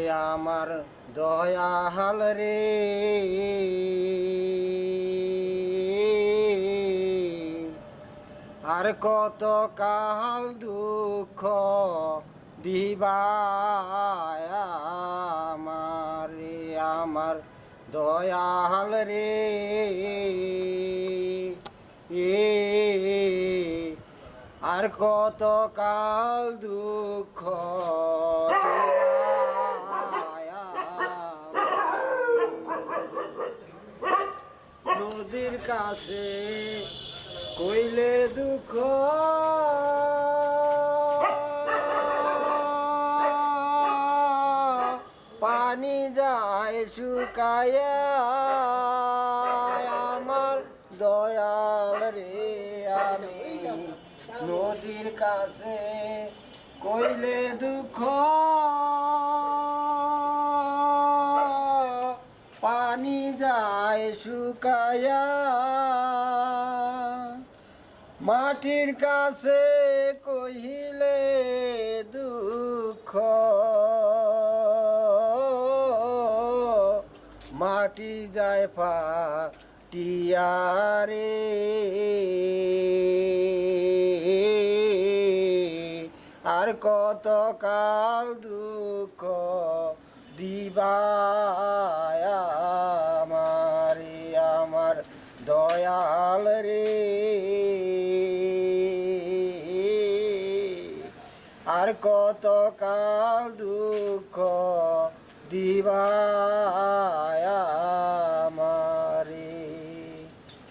আমার দয়াল রে। আর কত কাল দুঃখ আমার রে, আমার দয়াল রে। এ, আর কত কাল দুঃখ দিবায় আমার। নদীর কাছে কইলে দুঃখ। পানি যায় শুকায়া। আমার দয়াল রে আমি নদীর কাছে কইলে দুঃখ। পানি যায় শুকায়া। মাটির কাছে কহিলে দুঃখ। মাটি যায় ফাটিয়ারে আর কত কাল দুঃখ দিবায় দয়াল রে। আর কত কাল দুঃখ দিবায়